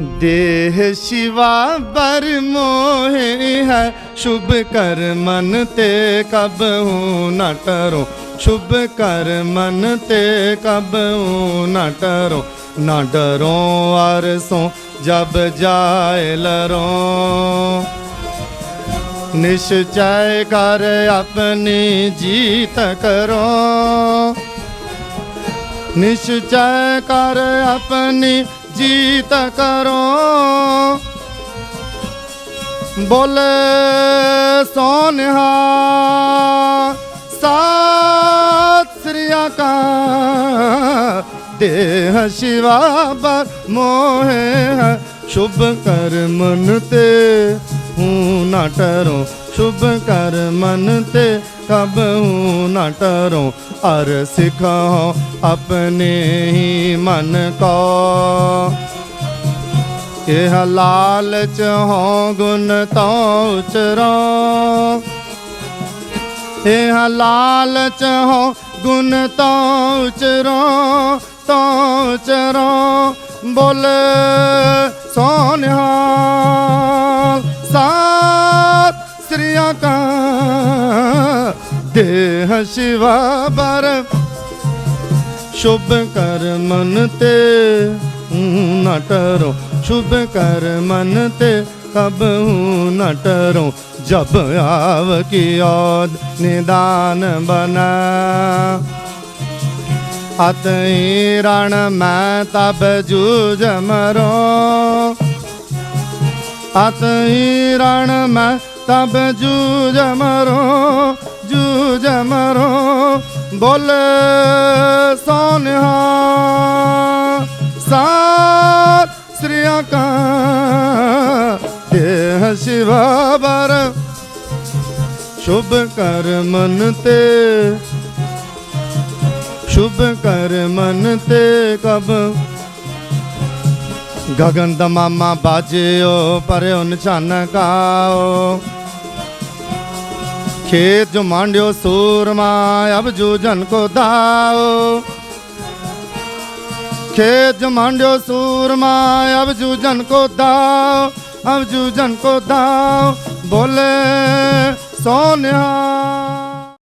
ਦੇਹ ਸ਼ਿਵਾ ਬਰ ਮੋਹਿ ਹੈ, ਸ਼ੁਭ ਕਰ ਮਨ ਤੇ ਕਬ ਹੂੰ ਨ ਟਰੋ। ਸ਼ੁਭ ਕਰ ਮਨ ਤੇ ਕਬ ਹੂੰ ਨ ਟਰੋ, ਨਾ ਡਰੋ ਅਰਸੋਂ, ਜਬ ਜਾਏ ਲਰੋ। ਨਿਸ਼ਚੈ ਕਰ ਆਪਣੀ ਜੀਤ ਕਰੋ। ਨਿਸ਼ਚੈ ਕਰ ਆਪਣੀ ਜੀਤ ਕਰੋ। ਬੋਲੇ ਸੋਨਿਹਾ, ਸਤਿ ਸ੍ਰੀ ਅਕਾਲ। ਦੇਹ ਸ਼ਿਵਾ ਬਰ ਮੋਹਿ ਸ਼ੁਭ ਕਰ ਮਨ ਤੇ ਹੂੰ ਨਾ ਟਰੋ। ਸ਼ੁਭ ਕਰ ਮਨ ਤੇ ਕਬ ਹੂੰ ਨਾ ਟਰੋ ਅਰ ਸਿਖਾਓ ਆਪਣੇ ਹੀ ਮਨ ਕੋ। ਇਹ ਲਾਲਚ ਹੋ ਗੁਣ ਤੋ ਉਚਰੋ। ਇਹ ਲਾਲਚ ਹੋ ਗੁਣ ਤੋ ਉਚਰੋ ਤੋ ਉਚਰੋ ਬੋਲੇ ਸੋਨਿਹਾਲ ਦੇਹ ਸ਼ਿਵਾ ਬਰ ਸ਼ੁਭ ਕਰ ਮਨ ਤੇ ਹੂੰ ਨਾ ਟਰੋ ਸ਼ੁਭ ਕਰ ਮਨ ਤੇ ਕਬ ਹੂੰ ਨਾ ਟਰੋ ਜਬ ਆਵ ਕੀ ਔਦ ਨਿਦਾਨ ਬਨਾ ਅਤ ਹੀ ਰਣ ਮੈਂ ਤਬ ਜੂਝ ਮਰੋ ਅਤ ਹੀ ਰਣ ਮੈਂ ਤਬ ਜੂਝ ਮਰੋ ਜੂਝ ਮਰੋ, ਬੋਲੇ ਸੋਨਿਹਾ ਸਤ ਸ੍ਰੀ ਅਕਾਲ। ਦੇਹ ਸ਼ਿਵਾ ਬਰ ਸ਼ੁਭ ਕਰ ਮਨ ਤੇ। ਸ਼ੁਭ ਕਰ ਮਨ ਤੇ ਕਬ। ਗਗਨ ਦਮਾਮਾ ਬਾਜਿਓ ਪਰਿਓ ਨਿਸ਼ਾਨ ਕਾਓ ਖੇਤ ਜੋ ਮਾਂਡਿਓ ਸੂਰਮਾ, ਅਬ ਜੂਜਨ ਕੋ ਦਾਓ। ਖੇਤ ਜੋ ਮਾਂਡਿਓ ਸੂਰਮਾ, ਅਬ ਜੂਜਨ ਕੋ ਦਾਓ, ਅਬ ਜੂਜਨ ਕੋ ਦਾਓ। ਬੋਲੇ ਸੋਨਿਹਾ